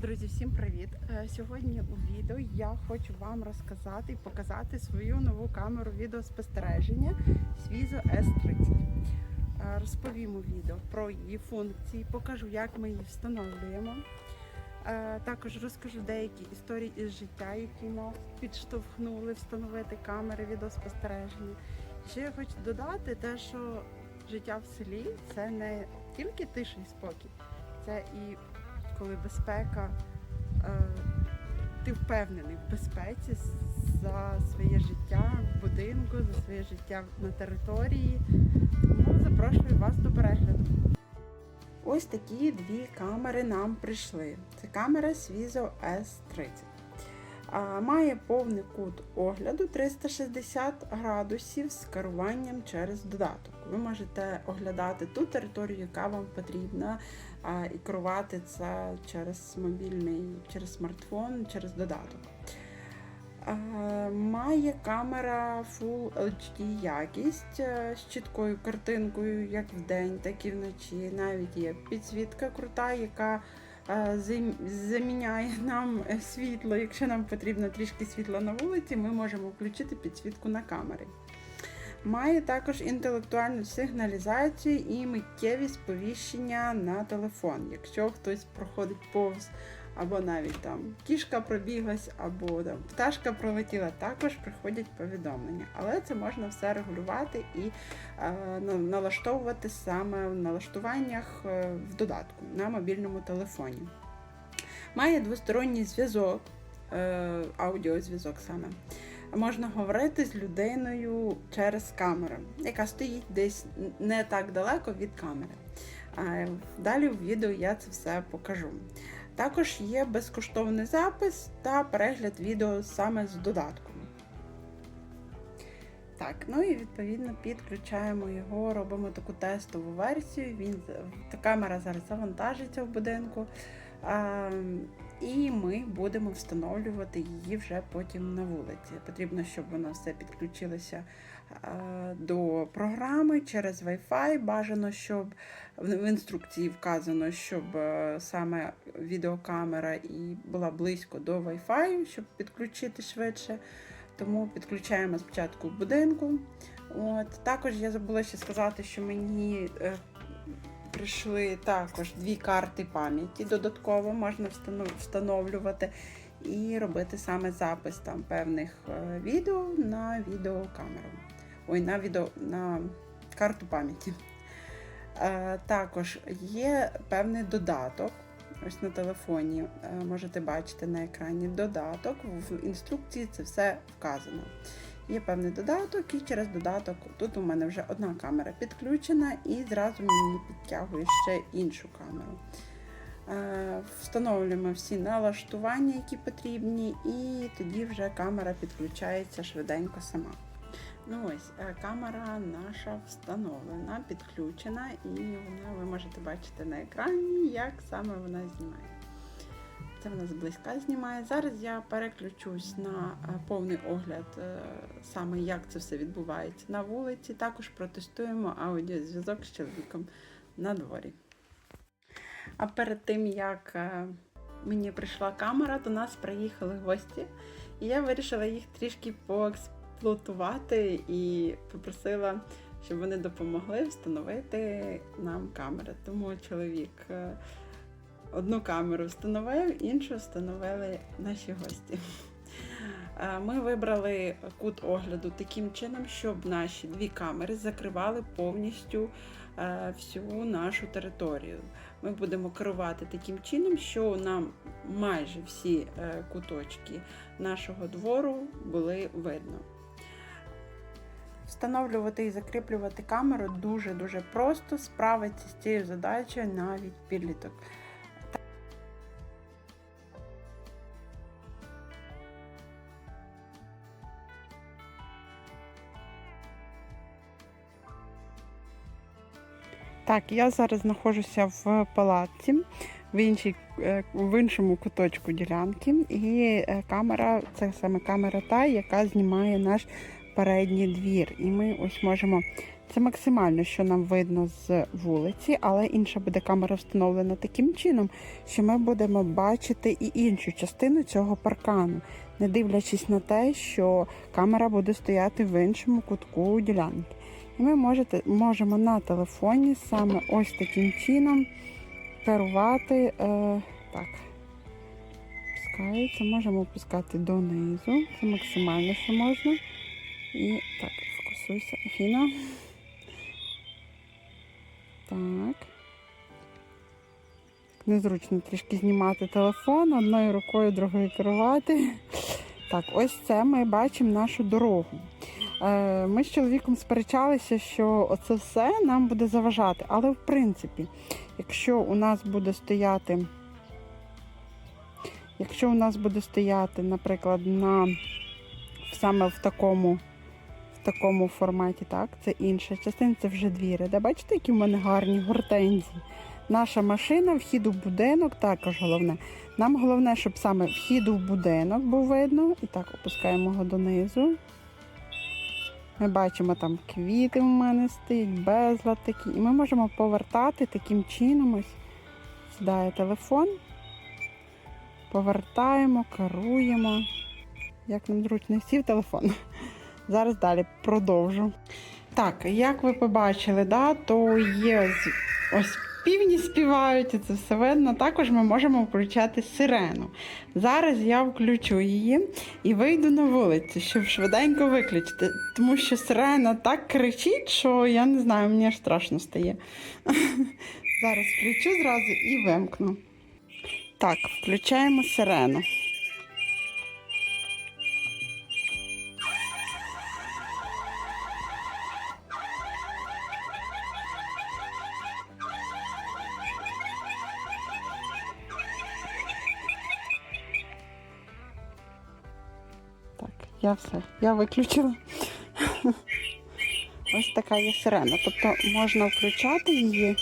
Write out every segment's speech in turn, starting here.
Друзі, всім привіт! Е, Сьогодні у відео я хочу вам розказати і показати свою нову камеру відеоспостереження Sviso S30. Е, Розповім у відео про її функції, покажу, як ми її встановлюємо. Е, Також розкажу деякі історії із життя, які нас підштовхнули встановити камери відеоспостереження. Ще я хочу додати те, що життя в селі це не тільки тиша і спокій, це і коли безпека, е, ти впевнений в безпеці за своє життя в будинку, за своє життя на території. Тому запрошую вас до перегляду. Ось такі дві камери нам прийшли. Це камера Свізо S30. Має повний кут огляду 360 градусів з керуванням через додаток. Ви можете оглядати ту територію, яка вам потрібна, і керувати це через мобільний, через смартфон, через додаток. Має камера Full HD якість е, з чіткою картинкою як вдень, так і вночі. Навіть є підсвітка крута, яка заміняє нам е, світло. Якщо нам потрібно трішки світла на вулиці, ми можемо включити підсвітку на камери. Має також інтелектуальну сигналізацію і миттєві сповіщення на телефон. Якщо хтось проходить повз, або навіть там кішка пробіглась, або там пташка пролетіла, також приходять повідомлення. Але це можна все регулювати і е, налаштовувати саме в налаштуваннях е, в додатку на мобільному телефоні. Має двосторонній зв'язок, е, аудіозв'язок саме. Можна говорити з людиною через камеру, яка стоїть десь не так далеко від камери. Далі в відео я це все покажу. Також є безкоштовний запис та перегляд відео саме з додатком. Так, ну і відповідно підключаємо його, робимо таку тестову версію. Він камера зараз завантажиться в будинку. І ми будемо встановлювати її вже потім на вулиці. Потрібно, щоб воно все підключилося до програми через Wi-Fi. Бажано, щоб в в інструкції вказано, щоб е, саме відеокамера і була близько до Wi-Fi, щоб підключити швидше. Тому підключаємо спочатку будинку. От. Також я забула ще сказати, що мені е, прийшли також дві карти пам'яті. Додатково можна встановлювати і робити саме запис там певних е, відео на відеокамеру. Ой, на відео на карту пам'яті. Е, Також є певний додаток. Ось на телефоні е, можете бачити на екрані додаток. В інструкції це все вказано. Є певний додаток, і через додаток тут у мене вже одна камера підключена, і зразу мені підтягує ще іншу камеру. Е, Встановлюємо всі налаштування, які потрібні, і тоді вже камера підключається швиденько сама. Ну ось, е, камера наша встановлена, підключена, і вона ви можете бачити на екрані, як саме вона знімає. Це вона зблизька знімає. Зараз я переключусь на е, повний огляд, е, саме як це все відбувається на вулиці. Також протестуємо аудіозв'язок з чоловіком на дворі. А перед тим, як е, мені прийшла камера, до нас приїхали гості, і я вирішила їх трішки поексплуатувати і попросила, щоб вони допомогли встановити нам камери. Тому чоловік одну камеру встановив, іншу встановили наші гості. Е, Ми вибрали кут огляду таким чином, щоб наші дві камери закривали повністю е, всю нашу територію. Ми будемо керувати таким чином, що нам майже всі е, куточки нашого двору були видно. Встановлювати і закріплювати камеру дуже-дуже просто, справиться з цією задачею навіть підліток. Так, я зараз знаходжуся в палаці в, іншій, е, в іншому куточку ділянки, і е, камера це саме камера та, яка знімає наш передній двір. І ми ось можемо Це максимально, що нам видно з вулиці, але інша буде камера встановлена таким чином, що ми будемо бачити і іншу частину цього паркану, не дивлячись на те, що камера буде стояти в іншому кутку ділянки. Ми можете, можемо на телефоні саме ось таким чином керувати. Е, так, опускається, можемо опускати донизу. Це максимально, що можна. І так, фокусуйся, Афіна. Так. Незручно трішки знімати телефон, одною рукою, другою керувати. Так, ось це ми бачимо нашу дорогу. Е, Ми з чоловіком сперечалися, що оце все нам буде заважати. Але в принципі, якщо у нас буде стояти, якщо у нас буде стояти, наприклад, на саме в такому в такому форматі, так, це інша частина, це вже двіри. Де бачите, які в мене гарні гортензії. Наша машина, вхід у будинок, також головне. Нам головне, щоб саме вхід у будинок був видно. І так, опускаємо його донизу. Ми бачимо, там квіти в мене стоять, безлад такий. І ми можемо повертати таким чином. Ось сідає телефон. Повертаємо, керуємо. Як нам зручно сів телефон. Зараз далі продовжу. Так, як ви побачили, да, то є ось півні співають, і це все видно. Також ми можемо включати сирену. Зараз я включу її і вийду на вулицю, щоб швиденько виключити. Тому що сирена так кричить, що я не знаю, мені аж страшно стає. Зараз включу зразу і вимкну. Так, включаємо сирену. Я все, я виключила. Ось така є сирена. Тобто можна включати її.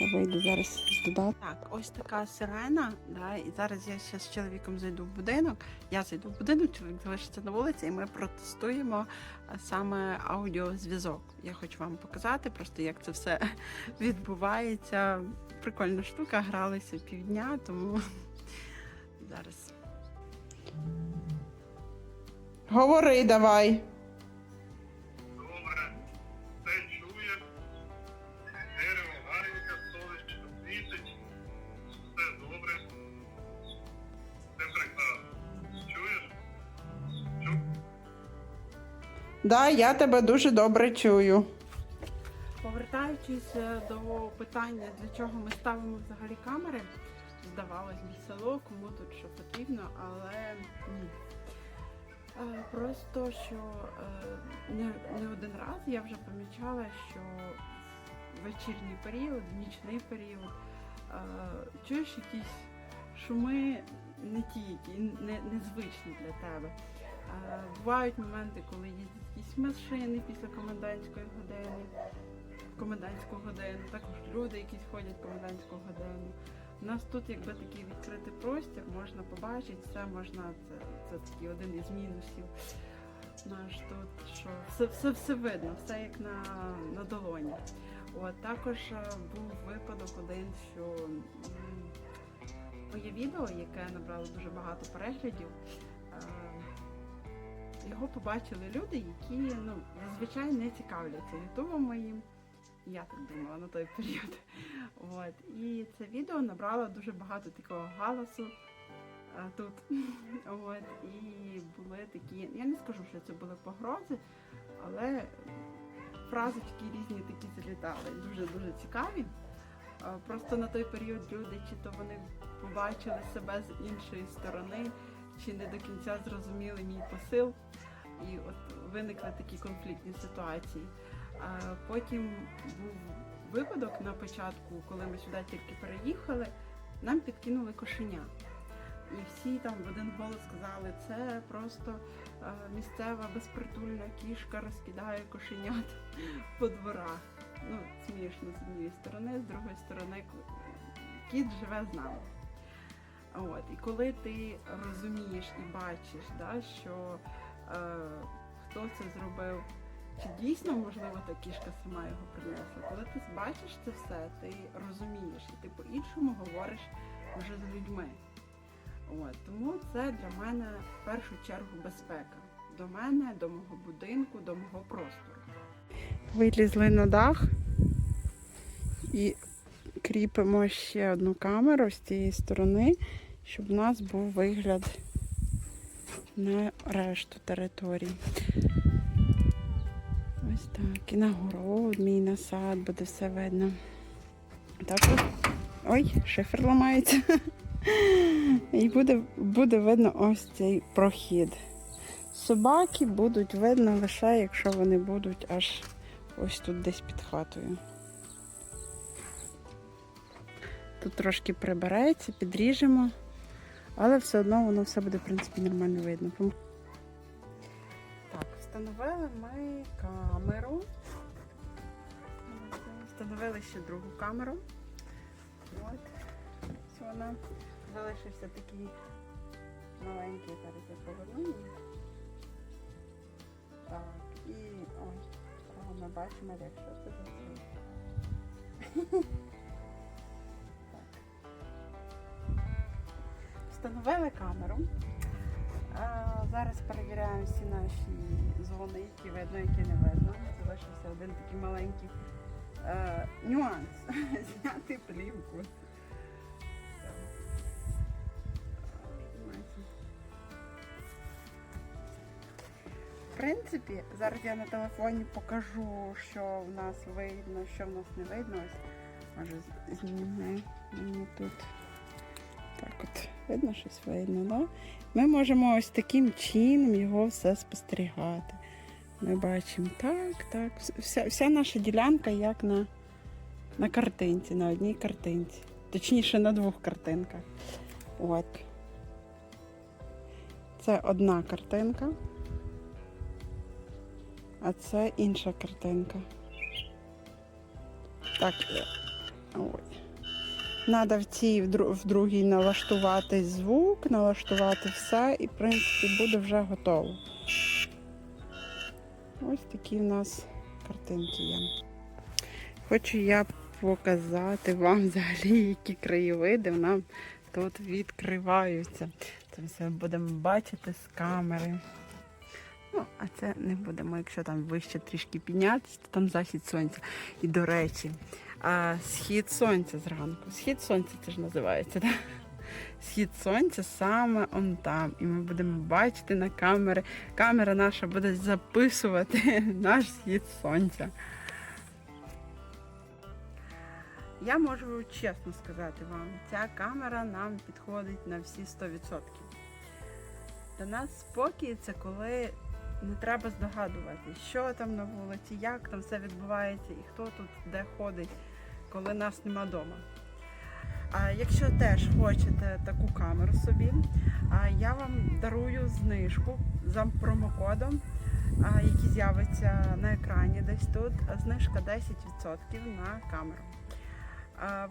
Я вийду зараз з додатку. Так, ось така сирена. Да, і зараз я ще з чоловіком зайду в будинок. Я зайду в будинок, чоловік залишиться на вулиці, і ми протестуємо саме аудіозв'язок. Я хочу вам показати, просто як це все відбувається. Прикольна штука, гралися півдня, тому зараз. Говори давай. Добре, все чує, дерево гарненьке, сонечко світить, все добре, все прекрасно. Чуєш? Чу? Да, я тебе дуже добре чую. Повертаючись е, до питання, для чого ми ставимо взагалі камери, здавалось би село, кому тут що потрібно, але ні. Е, Просто що е, не, не один раз я вже помічала, що вечірній період, нічний період е, чуєш якісь шуми не ті, які не, незвичні для тебе. Бувають моменти, коли їздять якісь машини після комендантської години, комендантську годину, також люди якісь ходять комендантську годину. У нас тут якби такий відкритий простір, можна побачити, все можна, це, це такий один із мінусів наш тут, що все, все, все видно, все як на, на долоні. От, також е, був випадок один, що моє відео, яке набрало дуже багато переглядів, е, його побачили люди, які ну, зазвичай не цікавляться ютубом моїм. Я так думала на той період. От. І це відео набрало дуже багато такого галасу а, тут. От. І були такі, я не скажу, що це були погрози, але фразочки різні такі залітали, дуже-дуже цікаві. А, Просто на той період люди, чи то вони побачили себе з іншої сторони, чи не до кінця зрозуміли мій посил. І от виникли такі конфліктні ситуації. Потім був випадок на початку, коли ми сюди тільки переїхали, нам підкинули кошеня. І всі там в один голос сказали, це просто е, місцева безпритульна кішка розкидає кошенят по дворах. Ну, смішно з однієї сторони, з другої сторони, кіт живе з нами. От, і коли ти розумієш і бачиш, да, що е, хто це зробив чи дійсно можливо та кішка сама його принесла. Коли ти бачиш це все, ти розумієш, і ти по-іншому говориш вже з людьми. От, тому це для мене в першу чергу безпека. До мене, до мого будинку, до мого простору. Вилізли на дах і кріпимо ще одну камеру з цієї сторони, щоб у нас був вигляд на решту території. Ось так. І на город, мій на сад, буде все видно. Так. Ой, шифер ламається. І буде, буде видно ось цей прохід. Собаки будуть видно лише, якщо вони будуть аж ось тут десь під хатою. Тут трошки прибереться, підріжемо, але все одно воно все буде, в принципі, нормально видно. Встановили ми камеру. Встановили ще другу камеру. От. Вона. Залишився такий маленький, зараз я поверну. Так, і ось, ми бачимо, якщо це за Встановили камеру. А, зараз перевіряємо всі наші зони, які видно, які не видно. Залишився один такий маленький е, нюанс. Зняти плівку. В принципі, зараз я на телефоні покажу, що в нас видно, що в нас не видно. Ось, може, мені тут. Видно щось видно, да? Ми можемо ось таким чином його все спостерігати. Ми бачимо так, так. Вся, вся наша ділянка як на, на картинці, на одній картинці. Точніше, на двох картинках. От. Це одна картинка. А це інша картинка. Так. е, Ой. Надо в цій в другій налаштувати звук, налаштувати все, і в принципі буде вже готово. Ось такі в нас картинки є. Хочу я показати вам взагалі, які краєвиди нам тут відкриваються. Це все будемо бачити з камери. Ну, а це не будемо, якщо там вище трішки піднятися, то там захід сонця. І до речі, а схід сонця зранку. Схід сонця це ж називається, так? Схід сонця саме он там. І ми будемо бачити на камери. Камера наша буде записувати наш схід сонця. Я можу чесно сказати вам, ця камера нам підходить на всі 100%. Для нас спокій це коли не треба здогадувати, що там на вулиці, як там все відбувається і хто тут де ходить, коли нас нема вдома. А якщо теж хочете таку камеру собі, я вам дарую знижку за промокодом, який з'явиться на екрані десь тут. Знижка 10% на камеру.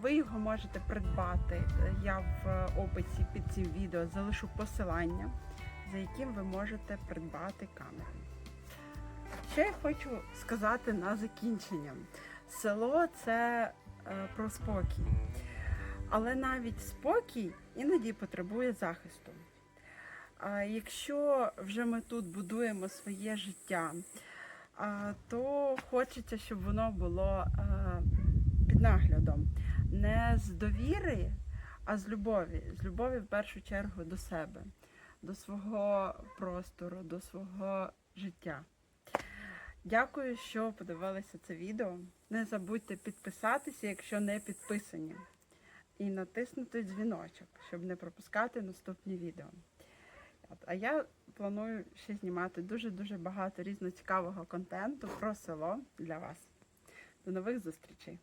Ви його можете придбати. Я в описі під цим відео залишу посилання за яким ви можете придбати камеру. Що я хочу сказати на закінчення. Село це е, про спокій. Але навіть спокій іноді потребує захисту. Якщо вже ми тут будуємо своє життя, то хочеться, щоб воно було е, під наглядом. Не з довіри, а з любові. З любові в першу чергу до себе до свого простору, до свого життя. Дякую, що подивилися це відео. Не забудьте підписатися, якщо не підписані, і натиснути дзвіночок, щоб не пропускати наступні відео. А я планую ще знімати дуже-дуже багато різноцікавого контенту про село для вас. До нових зустрічей!